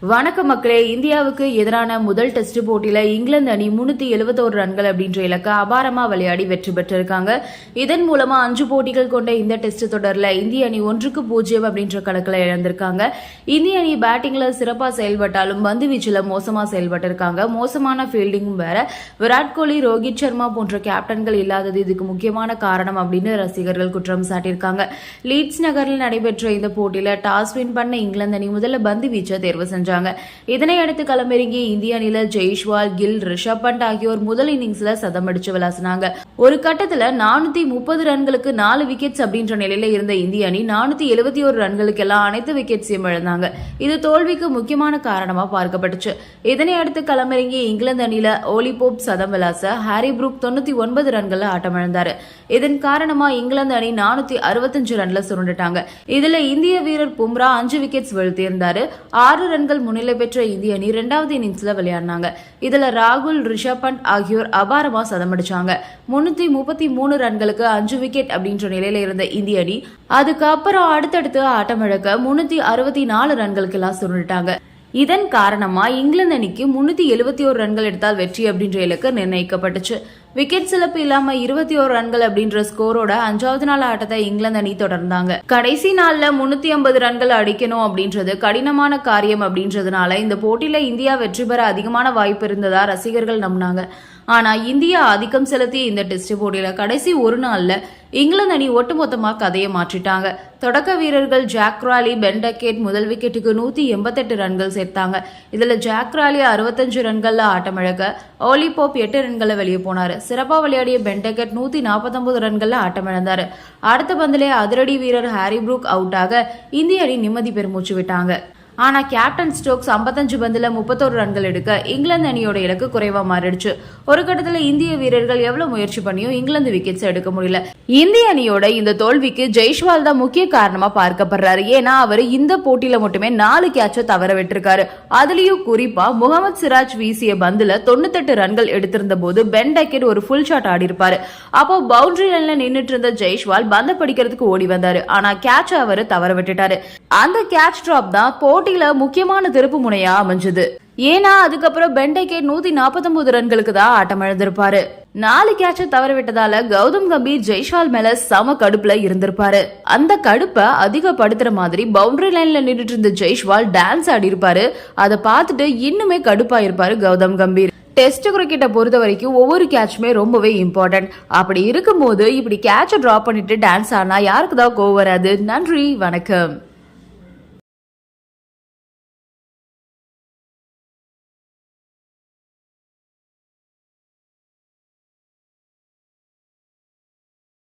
வணக்கம் மக்களே இந்தியாவுக்கு எதிரான முதல் டெஸ்ட் போட்டியில இங்கிலாந்து அணி முன்னூத்தி எழுபத்தோரு ரன்கள் அப்படின்ற இலக்க அபாரமா விளையாடி வெற்றி பெற்றிருக்காங்க. இதன் மூலமா அஞ்சு போட்டிகள் கொண்ட இந்த டெஸ்ட் தொடர்ல இந்திய அணி ஒன்றுக்கு பூஜ்ஜியம் அப்படின்ற கணக்கில் இழந்திருக்காங்க. இந்திய அணி பேட்டிங்ல சிறப்பா செயல்பட்டாலும் பந்து வீச்சில் மோசமா செயல்பட்டிருக்காங்க. மோசமான ஃபீல்டிங்கும் வேற. விராட் கோலி ரோஹித் சர்மா போன்ற கேப்டன்கள் இல்லாதது இதுக்கு முக்கியமான காரணம் அப்படின்னு ரசிகர்கள் குற்றம் சாட்டியிருக்காங்க. லீட்ஸ் நகரில் நடைபெற்ற இந்த போட்டியில டாஸ் வின் பண்ண இங்கிலாந்து அணி முதல்ல பந்து வீச்சை தேர்வு செஞ்சு சென்றாங்க இதனையடுத்து களமிறங்கிய இந்திய அணியில ஜெய்ஷ்வால் கில் ரிஷப் பண்ட் ஆகியோர் முதல் இன்னிங்ஸ்ல சதம் அடிச்சு விளாசினாங்க. ஒரு கட்டத்துல நானூத்தி முப்பது ரன்களுக்கு நாலு விக்கெட்ஸ் அப்படின்ற நிலையில இருந்த இந்திய அணி நானூத்தி எழுபத்தி ஒரு ரன்களுக்கு எல்லாம் அனைத்து விக்கெட்ஸையும் இழந்தாங்க. இது தோல்விக்கு முக்கியமான காரணமா பார்க்கப்பட்டுச்சு. இதனையடுத்து களமிறங்கிய இங்கிலாந்து அணியில ஓலி போப் சதம் விளாச ஹாரி புரூக் தொண்ணூத்தி ஒன்பது ரன்கள்ல ஆட்டமிழந்தாரு இதன் காரணமா இங்கிலாந்து அணி நானூத்தி அறுபத்தஞ்சு ரன்ல சுருண்டுட்டாங்க. இதுல இந்திய வீரர் பும்ரா அஞ்சு விக்கெட்ஸ் வீழ்த்தியிருந்தாரு. ஆறு ரன்கள் முன்னிலை பெற்ற இந்திய அணி இரண்டாவது இன்னிங்ஸ்ல விளையாடினாங்க. இதுல ராகுல் ரிஷப் பண்ட் ஆகியோர் அபாரமா சதமடிச்சாங்க. முன்னூத்தி முப்பத்தி மூணு ரன்களுக்கு அஞ்சு விக்கெட் அப்படின்ற நிலையில இருந்த இந்திய அணி அதுக்கப்புறம் அடுத்தடுத்து ஆட்டமிழக்க முன்னூத்தி அறுபத்தி நாலு ரன்களுக்கு எல்லாம் சுருண்டுட்டாங்க. இதன் காரணமா இங்கிலாந்து அணிக்கு முன்னூத்தி எழுபத்தி ஒரு ரன்கள் எடுத்தால் வெற்றி அப்படின்ற இலக்கு நிர்ணயிக்கப்பட்டுச்சு. விக்கெட் சிலப்பு இல்லாம இருபத்தி ஒரு ரன்கள் அப்படின்ற ஸ்கோரோட அஞ்சாவது நாள் ஆட்டத்தை இங்கிலாந்து அணி தொடர்ந்தாங்க. கடைசி நாள்ல முன்னூத்தி ஐம்பது ரன்கள் அடிக்கணும் அப்படின்றது கடினமான காரியம் அப்படின்றதுனால இந்த போட்டியில இந்தியா வெற்றி பெற அதிகமான வாய்ப்பு இருந்ததா ரசிகர்கள் நம்பினாங்க. ஆனா இந்தியா ஆதிக்கம் செலுத்திய இந்த டெஸ்ட் போட்டியில கடைசி ஒரு நாள்ல இங்கிலாந்து அணி ஒட்டுமொத்தமா கதையை மாற்றிட்டாங்க. தொடக்க வீரர்கள் ஜாக் ராலி பென்டக்கேட் முதல் விக்கெட்டுக்கு நூத்தி எண்பத்தெட்டு ரன்கள் சேர்த்தாங்க. இதுல ஜாக் ராலி அறுபத்தஞ்சு ரன்கள்ல ஆட்டமிழக்க ஓலி போப் எட்டு ரன்களை வெளியே போனாரு. சிறப்பா விளையாடிய பென்டக்கெட் நூத்தி நாற்பத்தொன்பது ரன்கள்ல ஆட்டமிழந்தார். அடுத்த பந்திலே அதிரடி வீரர் ஹாரி புரூக் அவுட் ஆக இந்திய அணி நிம்மதி பெருமூச்சு விட்டாங்க. ஆனா கேப்டன் ஸ்டோக்ஸ் 55 பந்துல முப்பத்தோரு ரன்கள் எடுக்க இங்கிலாந்து அணியோட இலக்கு குறைவா மாறிடுச்சு. ஒரு கட்டத்துல இந்திய வீரர்கள் எவ்வளவு முயற்சி பண்ணியும் இங்கிலாந்து விக்கெட்ஸ் எடுக்க முடியல. இந்திய அணியோட இந்த தோல்விக்கு ஜெய்ஷ்வால் தான் முக்கிய காரணமா பார்க்கப்படுறாரு. ஏன்னா அவர் இந்த போட்டியில மட்டுமே நாலு கேட்சை தவற விட்டிருக்காரு. அதுலயும் குறிப்பா முகமது சிராஜ் வீசிய பந்துல தொண்ணூத்தெட்டு ரன்கள் எடுத்திருந்த போது பென் டக்கெட் ஒரு ஃபுல் ஷாட் ஆடி இருப்பாரு அப்போ பவுண்டரி லைன்ல நின்னுட்டு இருந்த ஜெய்ஷ்வால் பந்த படிக்கிறதுக்கு ஓடி வந்தாரு. ஆனா கேட்ச அவர் தவற விட்டுட்டாரு. அந்த கேட்ச் டிராப் தான் போட்டியில முக்கியமான திருப்பு முனையா அமைஞ்சது. ஏன்னா அதுக்கப்புறம் பெண்டைக்கே நூத்தி நாற்பத்தொன்பது ரன்களுக்கு தான் ஆட்டம் இழந்திருப்பாரு. நாலு கேட்ச தவற விட்டதால கௌதம் கம்பீர் ஜெய்ஷால் மேல சம கடுப்புல இருந்திருப்பாரு. அந்த கடுப்பை அதிகப்படுத்துற மாதிரி பவுண்டரி லைன்ல நின்றுட்டு இருந்த ஜெய்ஷ்வால் டான்ஸ் ஆடி இருப்பாரு அதை பார்த்துட்டு இன்னுமே கடுப்பா இருப்பாரு கௌதம் கம்பீர். டெஸ்ட் கிரிக்கெட்டை பொறுத்த வரைக்கும் ஒவ்வொரு கேட்சுமே ரொம்பவே இம்பார்ட்டன்ட் அப்படி இருக்கும்போது இப்படி கேட்சை டிராப் பண்ணிட்டு டான்ஸ் ஆனா யாருக்கு தான் கோவம் வராது? நன்றி வணக்கம்.